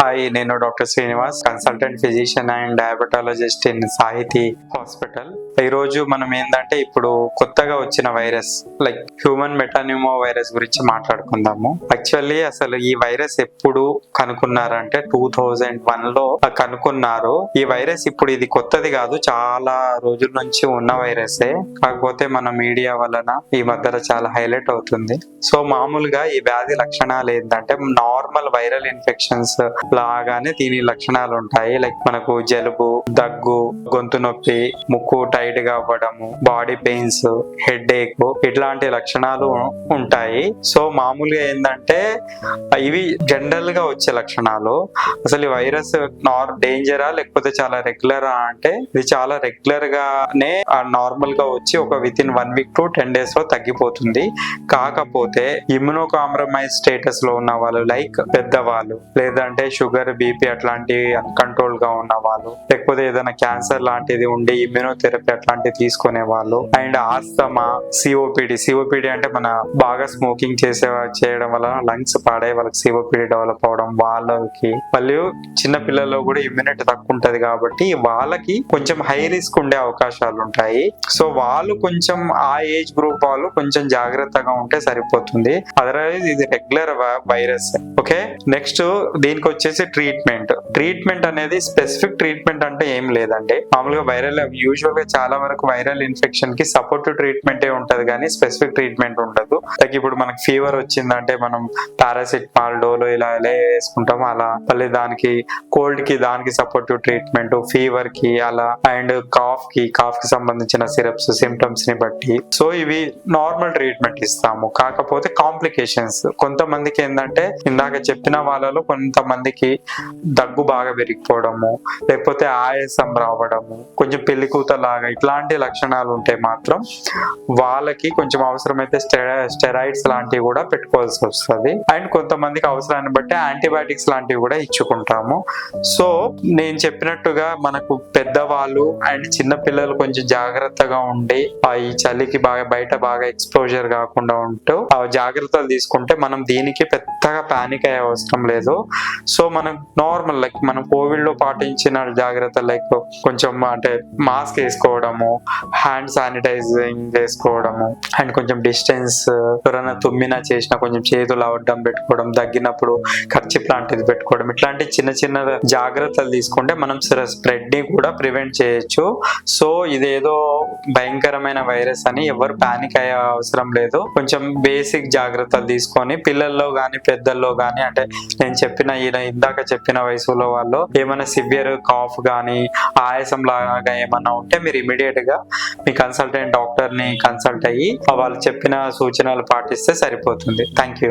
Hi నేను doctor Srinivas consultant physician and diabetologist in Sahithi hospital ఈరోజు మనం ఏంటంటే ఇప్పుడు కొత్తగా వచ్చిన virus like human metapneumo virus గురించి మాట్లాడుకుందాము. యాక్చువల్లీ అసలు ఈ వైరస్ ఎప్పుడు కనుక్కున్నారంటే టూ థౌజండ్ వన్లో కనుక్కున్నారు. ఈ వైరస్ ఇప్పుడు ఇది కొత్తది కాదు చాలా రోజుల నుంచి ఉన్న వైరసే కాకపోతే మన మీడియా వలన ఈ మధ్యలో చాలా హైలైట్ అవుతుంది. సో మామూలుగా ఈ వ్యాధి లక్షణాలు ఏంటంటే నార్మల్ వైరల్ ఇన్ఫెక్షన్స్ లాగానే దీని లక్షణాలు ఉంటాయి. లైక్ మనకు జలుబు దగ్గు గొంతు నొప్పి ముక్కు టైట్గా అవ్వడము బాడీ పెయిన్స్ హెడ్ ఏక్ ఇట్లాంటి లక్షణాలు ఉంటాయి. సో మామూలుగా ఏంటంటే ఇవి జనరల్గా వచ్చే లక్షణాలు. అసలు ఈ వైరస్ నార్ డేంజరా లేకపోతే చాలా రెగ్యులరా అంటే ఇది చాలా రెగ్యులర్ గానే నార్మల్గా వచ్చి ఒక within one week to ten డేస్లో తగ్గిపోతుంది. కాకపోతే ఇమ్యునో కాంప్రమైజ్ స్టేటస్లో ఉన్న వాళ్ళు లైక్ పెద్దవాళ్ళు లేదంటే షుగర్ బీపీ అట్లాంటి అన్కంట్రోల్గా ఉన్న వాళ్ళు లేకపోతే ఏదైనా క్యాన్సర్ లాంటిది ఉండి ఇమ్యూనోథెరపీ అట్లాంటివి తీసుకునే వాళ్ళు అండ్ ఆస్తమా సిఓపిడి సిఓపిడి అంటే మన బాగా స్మోకింగ్ చేసే చేయడం వల్ల లంగ్స్ పాడే వాళ్ళకి సిఓపిడి డెవలప్ అవడం వాళ్ళకి మళ్ళీ చిన్న పిల్లల్లో కూడా ఇమ్యూనిటీ తక్కువ ఉంటది కాబట్టి వాళ్ళకి కొంచెం హై రిస్క్ ఉండే అవకాశాలు ఉంటాయి. సో వాళ్ళు కొంచెం ఆ ఏజ్ గ్రూప్ వాళ్ళు కొంచెం జాగ్రత్తగా ఉంటే సరిపోతుంది. అదర్వైజ్ ఇది రెగ్యులర్ వైరస్ ఓకే? నెక్స్ట్ దీనికి వచ్చేసి ట్రీట్మెంట్. ట్రీట్మెంట్ అనేది స్పెసిఫిక్ ట్రీట్మెంట్ అంటే ఏం లేదండి. మామూలుగా వైరల్ యూజువల్గా చాలా వరకు వైరల్ ఇన్ఫెక్షన్కి సపోర్టివ్ ట్రీట్మెంట్ ఏ ఉంటది కానీ స్పెసిఫిక్ ట్రీట్మెంట్ ఉండదు. లైక్ ఇప్పుడు మనకి ఫీవర్ వచ్చిందంటే మనం పారాసిటమాల్ డోలో ఇలా ఎలా వేసుకుంటామో అలా. మళ్ళీ దానికి కోల్డ్కి దానికి సపోర్టివ్ ట్రీట్మెంట్ ఫీవర్కి అలా. అండ్ కాఫ్కి కాఫ్కి సంబంధించిన సిరప్స్ సిమ్టమ్స్ని బట్టి. సో ఇవి నార్మల్ ట్రీట్మెంట్ ఇస్తాము. కాకపోతే కాంప్లికేషన్స్. కొంతమందికి ఏంటంటే ఇందాక చెప్పిన వాళ్ళలో కొంతమందికి దగ్గు బాగా పెరిగిపోవడము లేకపోతే ఆయాసం రావడము కొంచెం పెళ్ళి లాగా ఇట్లాంటి లక్షణాలు ఉంటే మాత్రం వాళ్ళకి కొంచెం అవసరమైతే స్టెరాయిడ్స్ లాంటివి కూడా పెట్టుకోవాల్సి వస్తుంది. అండ్ కొంతమందికి అవసరాన్ని బట్టి యాంటీబయాటిక్స్ లాంటివి కూడా ఇచ్చుకుంటాము. సో నేను చెప్పినట్టుగా మనకు పెద్దవాళ్ళు అండ్ చిన్న పిల్లలు కొంచెం జాగ్రత్తగా ఉండి ఆ ఈ చలికి బాగా బయట బాగా ఎక్స్పోజర్ కాకుండా ఉంటూ ఆ జాగ్రత్తలు తీసుకుంటే మనం దీనికి పెద్దగా పానిక్ అయ్యే అవసరం లేదు. సో మనం నార్మల్ లైక్ మనం కోవిడ్లో పాటించిన జాగ్రత్తలు లైక్ కొంచెం అంటే మాస్క్ వేసుకోవడము హ్యాండ్ శానిటైజింగ్ చేసుకోవడము అండ్ కొంచెం డిస్టెన్స్ ఎవరైనా తుమ్మినా చేసినా కొంచెం చేతులు అవడం పెట్టుకోవడం తగ్గినప్పుడు ఖర్చు లాంటిది పెట్టుకోవడం ఇట్లాంటి చిన్న చిన్న జాగ్రత్తలు తీసుకుంటే మనం స్ప్రెడ్ని కూడా ప్రివెంట్ చేయొచ్చు. సో ఇదేదో భయంకరమైన వైరస్ అని ఎవరు పానిక్ అయ్యే అవసరం లేదు. కొంచెం బేసిక్ జాగ్రత్తలు తీసుకొని పిల్లల్లో కానీ పెద్దల్లో కానీ అంటే నేను చెప్పిన ఈయన ఇందాక చెప్పిన వయసులో వాళ్ళు ఏమైనా సివియర్ కాఫ్ కానీ ఆయాసం లాగా ఏమన్నా ఉంటే మీరు ఇమీడియట్గా మీ కన్సల్టెంట్ డాక్టర్ని కన్సల్ట్ అయ్యి వాళ్ళు చెప్పిన సూచనలు పాటిస్తే సరిపోతుంది. Thank you